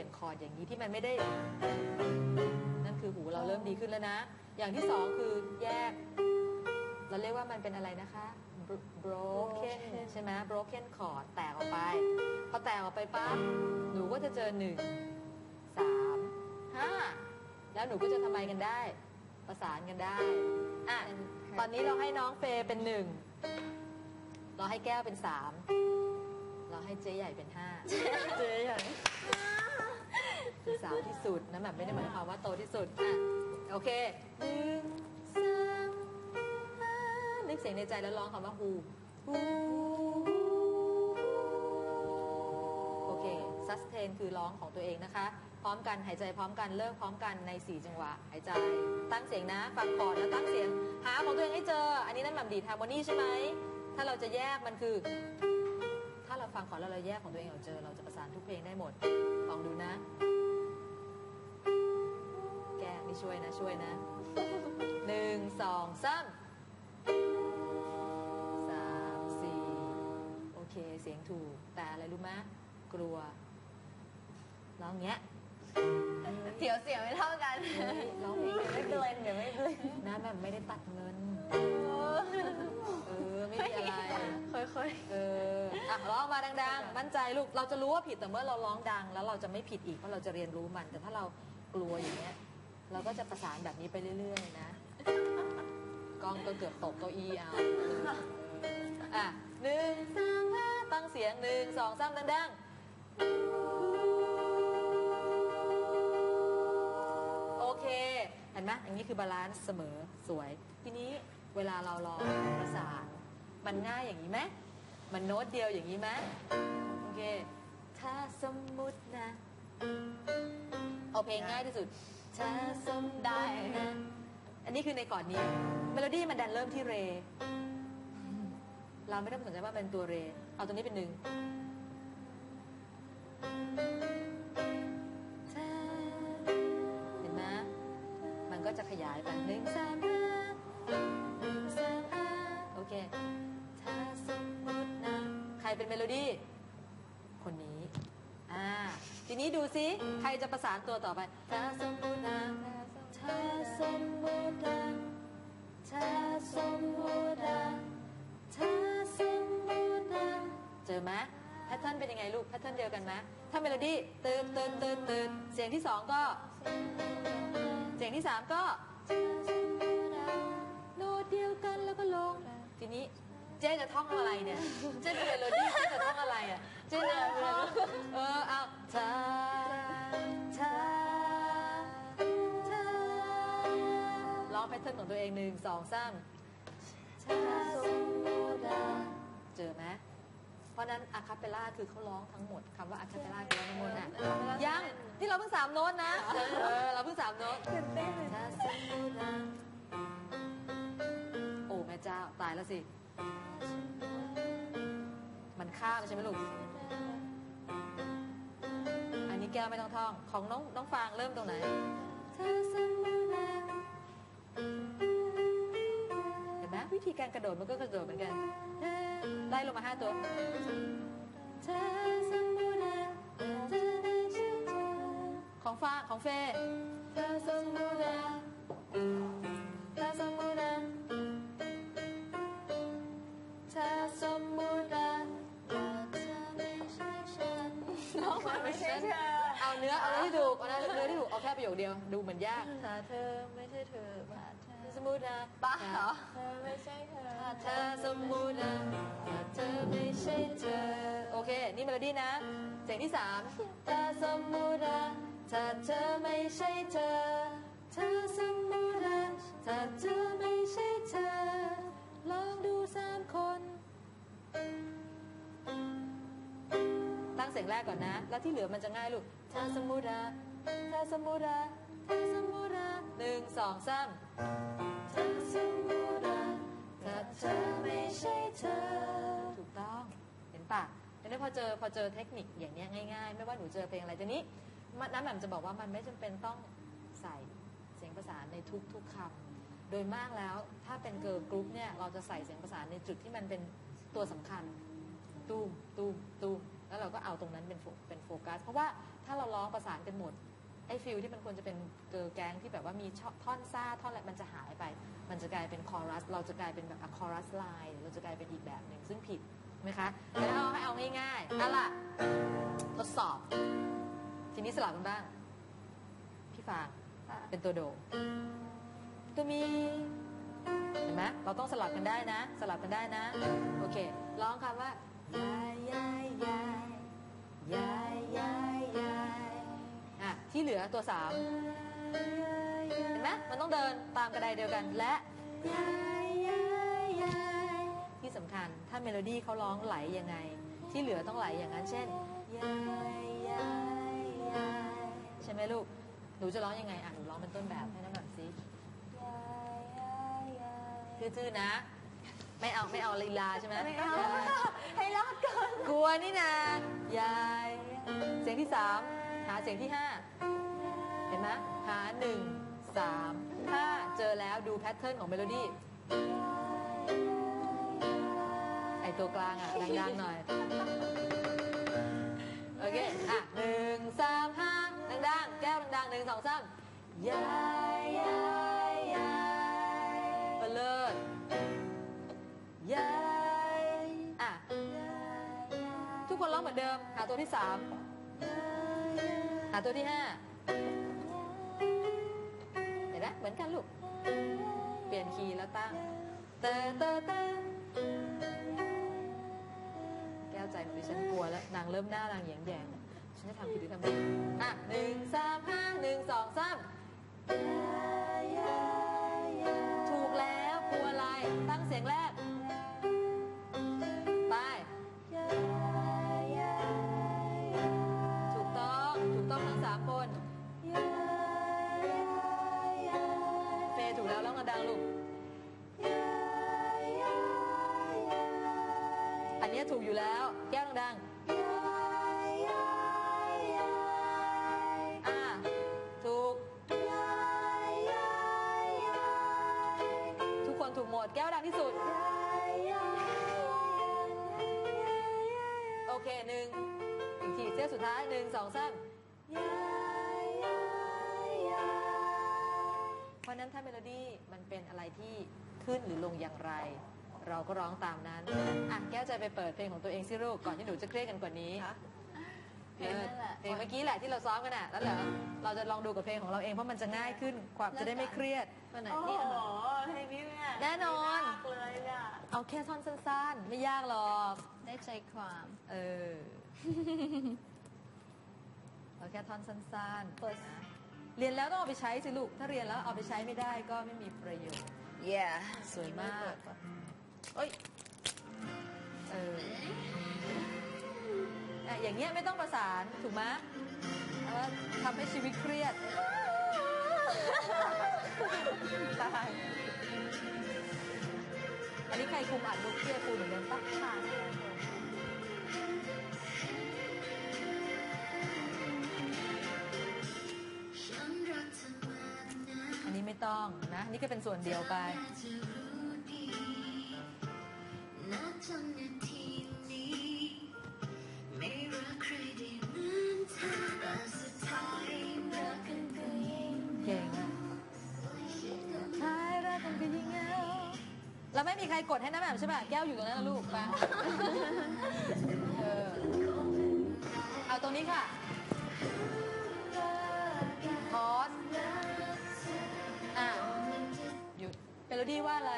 เปลี่ยนคอร์ดอย่างนี้ที่มันไม่ได้ นั่นคือหูเราเริ่มดีขึ้นแล้วนะ อย่างที่สองคือแยก เราเรียกว่ามันเป็นอะไรนะคะ Bro- broken ใช่ไหม broken chord แตกออกไป พอแตกออกไปปั๊บหนูก็จะเจอหนึ่งสามห้าแล้วหนูก็จะทำไมกันได้ ประสานกันได้อะตอนนี้เราให้น้องเฟย์เป็นหนึ่งเราให้แก้วเป็นสามเราให้เจ๊ใหญ่เป็นห้าเจ๊ใหญ่คือสาวที่สุดนะแบบไม่ได้หมายความว่าโตที่สุดอะโอเคหนึ่งสามห้านึกเสียงในใจแล้วร้องคำว่าฮูฮูโอเค sustain คือร้องของตัวเองนะคะ พร้อมกันหายใจพร้อมกันเลิกพร้อมกันใน 4 จังหวะ หายใจตั้งเสียงนะฟังก่อนแล้วตั้งเสียง หาของตัวเองให้เจอ อันนี้นั่นแบบดีดฮาร์โมนีใช่ไหมถ้าเราจะแยกมันคือ ถ้าเราฟังก่อนแล้วเราแยกของตัวเองออกเจอ เราจะประสานทุกเพลงได้หมดลองดูนะ แก้ไม่ช่วยนะช่วยนะหนึ่งสองสามสามสี่โอเคเสียงถูก แต่อะไรรู้ไหมกลัวร้องอย่างเงี้ยเสียวเสียวไม่เท่ากันเฮ้ยร้องเพลงไม่เบลนเดี๋ยวไม่เบลนนะแบบไม่ได้ตัดเงินเออไม่มีอะไรค่อยเอออะร้องมาดัง ๆ มั่นใจลูกเราจะรู้ว่าผิดแต่เมื่อเราร้องดัง แล้วเราจะไม่ผิดอีกเพราะเราจะเรียนรู้มันแต่ถ้าเรากลัวอย่างเงี้ย เราก็จะประสานแบบนี้ไปเรื่อยๆนะกล้องก็เกือบตกเก้าอี้เอาอะหนึ่งสองห้าตั้งเสียงหนึ่งสองสามดังๆ โอเค เห็นไหมอย่างนี้คือบาลานซ์เสมอสวย ทีนี้เวลาเราร้องประสานมันง่ายอย่างนี้ไหมมันโน้ตเดียวอย่างนี้ไหมโอเค ถ้าสมมุตินะ เอาเพลงง่ายที่สุด ถ้าสมได้นะอันนี้คือในก่อนนี้เมโลดี้มันดันเริ่มที่เร เราไม่ต้องสนใจว่าเป็นตัวเร เอาตัวนี้เป็นหนึ่งเห็นไหมมันก็จะขยายไปหนึ่งสามห้าหนึ่งสามห้าโอเคถ้าสมมตินะใครเป็นเมโลดี้ ทีนี้ดูซิใครจะประสานตัวต่อไปถ้าสมมตินะถ้าสมมตินะถ้าสมมตินะถ้าสมมตินะเจอไหมแพทเทิร์นเป็นยังไงลูกแพทเทิร์นเดียวกันไหมถ้าเมโลดี้ตื่นตื่นตื่นตื่นเสียงที่สองก็ เสียงที่สามก็โน้ตเดียวกันแล้วก็ลง ทีนี้เจ๊จะท่องอะไรเนี่ย เจ๊เป็นเมโลดี้เจ๊จะท่องอะไรอะ เจ๊จะ ทเทิร์นของตัวเองหนึ่งสองสามถ้าสมมตินะเจอไหมเพราะนั้นอะคาเปล่าคือเขาร้องทั้งหมดคำว่าอะคาเปล่าคือร้องทั้งหมดอะยังนี่เราเพิ่งสามโน้ตนะเออเราเพิ่งสามโน้ตตื่นเต้นถ้าสมมุตินะโอ้แม่เจ้าตายแล้วสิ มันข้ามใช่ไหมลูกอันนี้แก้วไม่ต้องท่อง ของน้องน้องฟางเริ่มตรงไหนถ้าสมมุตินะเห็นไวิธีการกระโดดมันก็กระโดดเหมือนกันไล่ลงมาห้าตัวของฟ้าของเฟย์ถ้าสมมุตินะถ้าสมมุตินะถ้าสมมุตินะไม่ใช่ฉันน้องมันไม่ใช่เธอ เอาเนื้อเอาเนื้อที่ถูกเอาเนื้อเนื้อที่ถูกเอาแค่ประโยคเดียวดูเหมือนยากถ้าเธอไม่ใช่เธอมาเธอสมมุตินะบ้าเหรอเธอไม่ใช่เธอถ้าเธอสมมุตินะถ้าเธอไม่ใช่เธอโอเค นี่เมโลดี้นะเสียงที่สามถ้าสมมุตินะถ้าเธอไม่ใช่เธอเธอสมมุตินะถ้าเธอไม่ใช่เธอลองดูสา เสียงแรกก่อนนะ แล้วที่เหลือมันจะง่ายลูกถ้าสมมุตินะถ้าสมมุตินะถ้าสมมุตินะหนึ่งสองสามถ้าสมมุตินะถ้าเธอไม่ใช่เธอ ถูกต้อง เห็นปะทีนี้พอเจอพอเจอเทคนิคอย่างเนี้ยง่าย ๆ ไม่ว่าหนูเจอเพลงอะไรทีนี้น้ำแหม่มจะบอกว่ามันไม่จำเป็นต้องใส่เสียงประสานในทุกๆคำโดยมากแล้วถ้าเป็นเกิร์ลกรุ๊ปเนี่ยเราจะใส่เสียงประสานในจุดที่มันเป็นตัวสำคัญ ตูมตูมตูม แล้วเราก็เอาตรงนั้นเป็นโฟเป็นโฟกัส เพราะว่าถ้าเราร้องประสานกันหมดไอ้ฟิลที่มันควรจะเป็นเกิร์ลแก๊งที่แบบว่ามีท่อนซ่าท่อนอะไรมันจะหายไป มันจะกลายเป็นคอรัส เราจะกลายเป็นแบบคอรัสไลน์เราจะกลายเป็นอีกแบบหนึ่งซึ่งผิดไหมคะแล้วเอาให้เอาง่ายๆเอาล่ะทดสอบ ทีนี้สลับกันบ้าง พี่ฟางเป็นตัวโดตัวมีเห็นไหมเราต้องสลับกันได้นะ สลับกันได้นะ โอเค ร้องคำว่า ยายยายยายยายยายยายอะที่เหลือตัวสามเห็นไหมมันต้องเดินตามกระไดเดียวกันและยายยายยายที่สำคัญถ้าเมโลดี้เขาร้องไหลยังไง ที่เหลือต้องไหลอย่างนั้น เช่นยายยายยายใช่ไหมลูกหนูจะร้องยังไงอะหนูร้องเป็นต้นแบบให้น้ำหนักซิยายยายยายซื่อๆนะ ไม่เอาไม่เอาลีลาใช่ไหมไม่เอาให้รอดก่อนกลัวนี่นะยาย เสียงที่สามหาเสียงที่ห้าเห็นไหมหาหนึ่งสามห้าเจอแล้วดูแพทเทิร์นของเมโลดี้ไอตัวกลางอะดังๆหน่อย โอเค อะหนึ่งสามห้าดังๆ แก้วดังๆหนึ่งสองสามยายยายย เหมือนเดิม หาตัวที่สามหาตัวที่ห้าเห็นไหมเหมือนกันลูก เปลี่ยนคีย์แล้วตั้งเตอเตอเตอแก้วใจของดิฉันกลัวแล้วนางเริ่มหน้านางแยงแยงฉันจะทำผิดหรือทำถูกอะหนึ่งสามห้าหนึ่งสองสามถูกแล้วกลัวอะไร ตั้งเสียงแรก นเนี้ยถูกอยู่แล้ว แก้วดังๆอ่าถูก ทุกคนถูกหมด แก้วดังที่สุด โอเคหนึ่งอีกทีเสี้ยวสุดท้ายหนึ่งสองสามเพราะฉะนั้นถ้าเมโลดี้มันเป็นอะไรที่ขึ้นหรือลงอย่างไร เราก็ร้องตามนั้นอะแก้วใจไปเปิดเพลงของตัวเองสิลูกก่อนที่หนูจะเครียดกันกว่านี้เพลงนั่นแหละเพลงเมื่อกี้แหละที่เราซ้อมกันอะแล้วเหรอเราจะลองดูกับเพลงของเราเองเพราะมันจะง่ายขึ้นความจะได้ไม่เครียดวันไหนโอ้ที่โหอันไหนเพลงนี้เนี่ยแน่นอนไม่ยากเลยอะเอาแค่ท่อนสั้นๆ ไม่ยากหรอกได้ใจความเออเอาแค่ท่อนสั้นเปิดๆนะเรียนแล้วต้องเอาไปใช้สิลูกถ้าเรียนแล้วเอาไปใช้ไม่ได้ก็ไม่มีประโยชน์ yeah สวยมาก เอ้ย เอออะอย่างเงี้ยไม่ต้องประสานถูกไหมเอาว่าทำให้ชีวิตเครียด ตาย อันนี้ใครคุมอัดลูกเครียดปูเหมือนกันปะค่ะอันนี้ไม่ต้องนะ นี่ก็เป็นส่วนเดียวไป เก่งอะท้ายรักกันเป็นยังไงเราไม่มีใครกดให้นะแบบใช่ป่ะแก้วอยู่ตรงนั้นนะลูกไปเออเอาตรงนี้ค่ะพอสอะหยุดเมโลดี้ว่าอะไร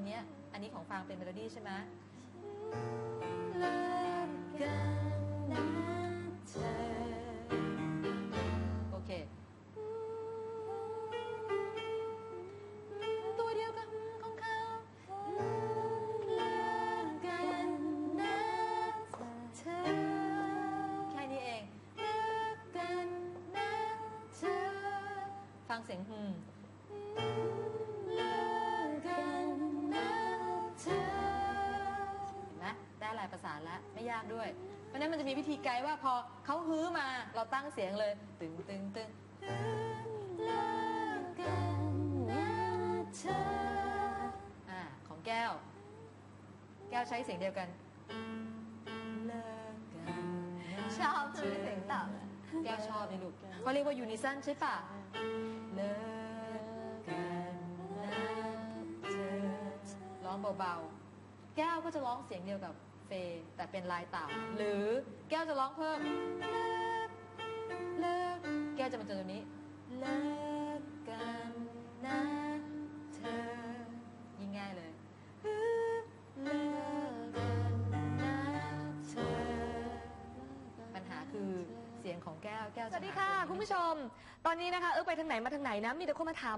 ันนี้อันนี้ของฟางเป็นเมโลดี้ใช่ไหมโอเค ตัวเดียวกันของเขาเลิกกันนะเธอแค่นี้เองเลิกกันนะเธอฟังเสียงฮึม ลายประสานแล้วไม่ยากด้วย เพราะฉะนั้นมันจะมีวิธีไกด์ว่าพอเขาฮื้อมาเราตั้งเสียงเลยตึงตึงตึงเลิกกันนะเธออ่าของแก้ว แก้วใช้เสียงเดียวกันเลิกกันนะชอบคือเสียงต่ำอะแก้วชอบนี่ลูกเขาเรียกว่ายูนิซันใช่ปะเลิกกันนะเธอร้องเบาๆ แก้วก็จะร้องเสียงเดียวกับ เฟแต่เป็นลายต่ำหรือแก้วจะร้องเพิ่มเลิกแก้วจะมาเจอตัวนี้เลิกกันนะเธอยิ่งง่ายเลยเลิกกันนะเธอปัญหาคือเสียงของแก้วแก้วสจะวัสดีค่ะ คุณผู้ชม ตอนนี้นะคะเออไปทางไหนมาทางไหนนะมีแต่คนมาถาม